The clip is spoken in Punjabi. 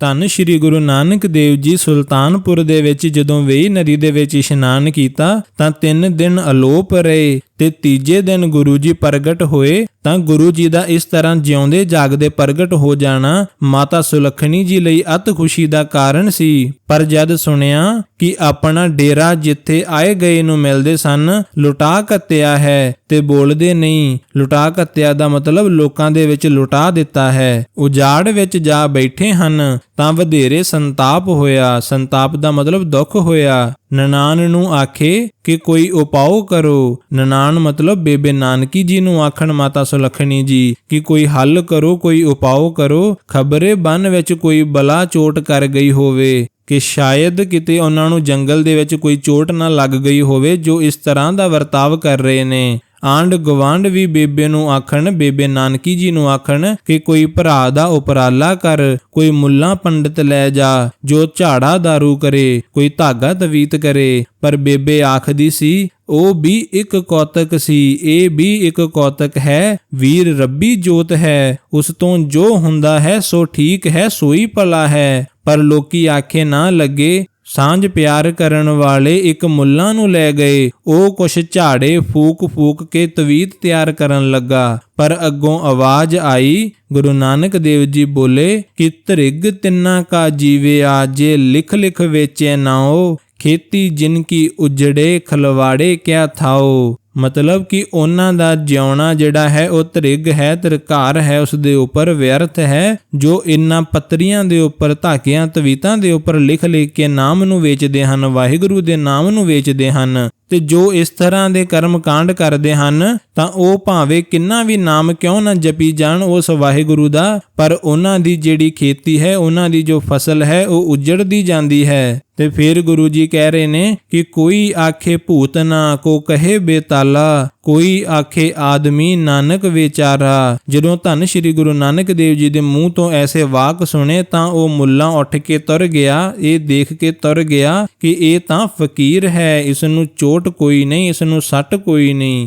ਧੰਨ ਸ਼੍ਰੀ ਗੁਰੂ ਨਾਨਕ ਦੇਵ ਜੀ ਸੁਲਤਾਨਪੁਰ ਦੇ ਵਿੱਚ ਜਦੋਂ ਵੇਈ ਨਦੀ ਦੇ ਵਿੱਚ ਇਸ਼ਨਾਨ ਕੀਤਾ ਤਾਂ ਤਿੰਨ ਦਿਨ ਅਲੋਪ ਰਹੇ ਤੇ ਤੀਜੇ ਦਿਨ ਗੁਰੂ ਜੀ ਪ੍ਰਗਟ ਹੋਏ ਤਾਂ ਗੁਰੂ ਜੀ ਦਾ ਇਸ ਤਰ੍ਹਾਂ ਜਿਉਂਦੇ ਜਾਗਦੇ ਪ੍ਰਗਟ ਹੋ ਜਾਣਾ ਮਾਤਾ ਸੁਲੱਖਣੀ ਜੀ ਲਈ ਅਤ ਖੁਸ਼ੀ ਦਾ ਕਾਰਨ ਸੀ। ਪਰ ਜਦ ਸੁਣਿਆ ਕਿ ਆਪਣਾ ਡੇਰਾ ਜਿੱਥੇ ਆਏ ਗਏ ਨੂੰ ਮਿਲਦੇ ਸਨ, ਲੁਟਾ ਕੱਤਿਆ ਹੈ ਤੇ ਬੋਲਦੇ ਨਹੀਂ। ਲੁਟਾ ਕੱਤਿਆ ਦਾ ਮਤਲਬ ਲੋਕਾਂ ਦੇ ਵਿੱਚ ਲੁਟਾ ਦਿੱਤਾ ਹੈ। ਉਜਾੜ ਵਿੱਚ ਜਾ ਬੈਠੇ ਹਨ, ਤਾਂ ਵਧੇਰੇ ਸੰਤਾਪ ਹੋਇਆ। ਸੰਤਾਪ ਦਾ ਮਤਲਬ ਦੁੱਖ ਹੋਇਆ। ਨਨਾਨ ਨੂੰ ਆਖੇ ਕਿ ਕੋਈ ਉਪਾਅ ਕਰੋ। ਨਨਾਨ ਮਤਲਬ ਬੇਬੇ ਨਾਨਕੀ ਜੀ ਨੂੰ ਆਖਣ ਮਾਤਾ ਸੁਲੱਖਣੀ ਜੀ ਕਿ ਕੋਈ ਹੱਲ ਕਰੋ, ਕੋਈ ਉਪਾਅ ਕਰੋ। ਖਬਰੇ ਬਨ ਵਿੱਚ ਕੋਈ ਬਲਾ ਚੋਟ ਕਰ ਗਈ ਹੋਵੇ। ਕਿ ਸ਼ਾਇਦ ਕਿਤੇ ਉਹਨਾਂ ਨੂੰ ਜੰਗਲ ਦੇ ਵਿੱਚ ਕੋਈ ਚੋਟ ਨਾ ਲੱਗ ਗਈ ਹੋਵੇ ਜੋ ਇਸ ਤਰ੍ਹਾਂ ਦਾ ਵਰਤਾਵ ਕਰ ਰਹੇ ਨੇ। ਆਂਡ ਗਵਾਂਡ ਵੀ ਬੇਬੇ ਨੂੰ ਆਖਣ, ਬੇਬੇ ਨਾਨਕੀ ਜੀ ਨੂੰ ਆਖਣ ਕਿ ਕੋਈ ਭਰਾ ਦਾ ਉਪਰਾਲਾ ਕਰ, ਕੋਈ ਮੁੱਲਾ ਪੰਡਤ ਲੈ ਜਾ, ਜੋ ਝਾੜਾ दारू ਕਰੇ, ਕੋਈ ਧਾਗਾ ਤਵੀਤ ਕਰੇ। ਪਰ ਬੇਬੇ ਆਖਦੀ ਸੀ, ਉਹ ਵੀ ਇੱਕ ਕੌਤਕ ਸੀ, ਇਹ ਵੀ ਇੱਕ ਕੌਤਕ ਹੈ, ਵੀਰ ਰੱਬੀ ਜੋਤ ਹੈ, ਉਸ ਤੋਂ ਜੋ ਹੁੰਦਾ ਹੈ ਸੋ ਠੀਕ ਹੈ, ਸੋਈ ਭਲਾ ਹੈ। ਪਰ ਲੋਕੀ ਆਖੇ ਨਾ ਲੱਗੇ ਸਾਂਝ ਪਿਆਰ ਕਰਨ ਵਾਲੇ ਇੱਕ ਮੁੱਲਾ ਨੂੰ ਲੈ ਗਏ। ਉਹ ਕੁਛ ਝਾੜੇ ਫੂਕ ਫੂਕ ਕੇ ਤਵੀਤ ਤਿਆਰ ਕਰਨ ਲੱਗਾ। ਪਰ ਅੱਗੋਂ ਆਵਾਜ਼ ਆਈ, ਗੁਰੂ ਨਾਨਕ ਦੇਵ ਜੀ ਬੋਲੇ, ਕਿ ਤ੍ਰਿਗ ਤਿੰਨਾ ਕਾ ਜੀਵੇ ਜੇ ਲਿਖ ਲਿਖ ਵੇਚੇ ਨਾਓ ਖੇਤੀ ਜਿਨ ਕੀ ਉਜੜੇ, ਖਲਵਾੜੇ ਕਿਆ ਥਾਓ ਮਤਲਬ ਕਿ ਉਹਨਾਂ ਦਾ ਜਿਉਣਾ ਜਿਹੜਾ ਹੈ ਉਹ ਤ੍ਰਿਗ ਹੈ, ਤਰਕਾਰ ਹੈ ਉਸ ਦੇ ਉੱਪਰ ਵਿਅਰਥ ਹੈ, ਜੋ ਇਨ੍ਹਾਂ ਪੱਤਰੀਆਂ ਦੇ ਉੱਪਰ ਧਾਕਿਆਂ ਤਵੀਤਾਂ ਦੇ ਉੱਪਰ ਲਿਖ ਲਿਖ ਕੇ ਨਾਮ ਨੂੰ ਵੇਚਦੇ ਹਨ, ਵਾਹਿਗੁਰੂ ਦੇ ਨਾਮ ਨੂੰ ਵੇਚਦੇ ਹਨ। ਤੇ ਜੋ ਇਸ ਤਰ੍ਹਾਂ ਦੇ ਕਰਮ ਕਾਂਡ ਕਰਦੇ ਹਨ, ਤਾਂ ਉਹ ਭਾਵੇਂ ਕਿੰਨਾ ਵੀ ਨਾਮ ਕਿਉਂ ਨਾ ਜਪੀ ਜਾਣ ਉਸ ਵਾਹਿਗੁਰੂ ਦਾ, ਪਰ ਉਹਨਾਂ ਦੀ ਜਿਹੜੀ ਖੇਤੀ ਹੈ, ਉਹਨਾਂ ਦੀ ਜੋ ਫਸਲ ਹੈ, ਉਹ ਉਜੜਦੀ ਜਾਂਦੀ ਹੈ। ਤੇ ਫਿਰ ਗੁਰੂ ਜੀ ਕਹਿ ਰਹੇ ਨੇ ਕਿ ਕੋਈ ਆਖੇ ਭੂਤ ਨਾ, ਕੋ ਕਹੇ ਬੇਤਾਲਾ, ਕੋਈ ਆਖੇ ਆਦਮੀ ਨਾਨਕ ਵਿਚਾਰਾ। ਜਦੋਂ ਧੰਨ ਸ਼੍ਰੀ ਗੁਰੂ ਨਾਨਕ ਦੇਵ ਜੀ ਦੇ ਮੂੰਹ ਤੋਂ ਐਸੇ ਵਾਕ ਸੁਣੇ ਤਾਂ ਉਹ ਮੁੱਲਾ ਉੱਠ ਕੇ ਤੁਰ ਗਿਆ, ਇਹ ਦੇਖ ਕੇ ਤੁਰ ਗਿਆ ਕਿ ਇਹ ਤਾਂ ਫਕੀਰ ਹੈ, ਇਸ ਨੂੰ ਚੋਟ ਕੋਈ ਨਹੀਂ, ਇਸ ਨੂੰ ਸੱਟ ਕੋਈ ਨਹੀਂ।